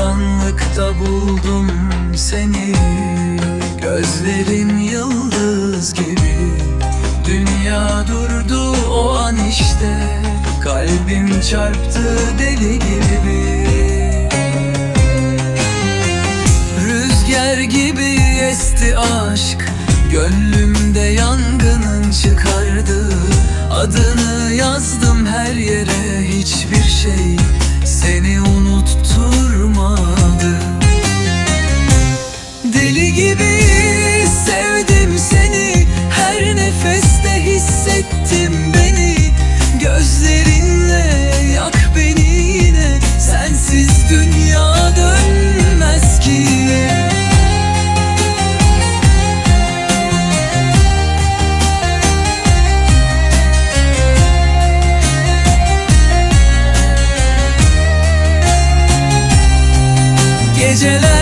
karanlıkta buldum seni. Gözlerin yıldız gibi. Dünya durdu o an işte. Kalbim çarptı deli gibi. Rüzgar gibi esti aşk. Gönlümde yangının çıkardı. Adını yazdım her yere. Hiçbir şey Deli gibi sevdim seni. Her nefeste hissettim beni. Gözlerinle yak beni yine. Sensiz dünya dönmez ki. Gecelerde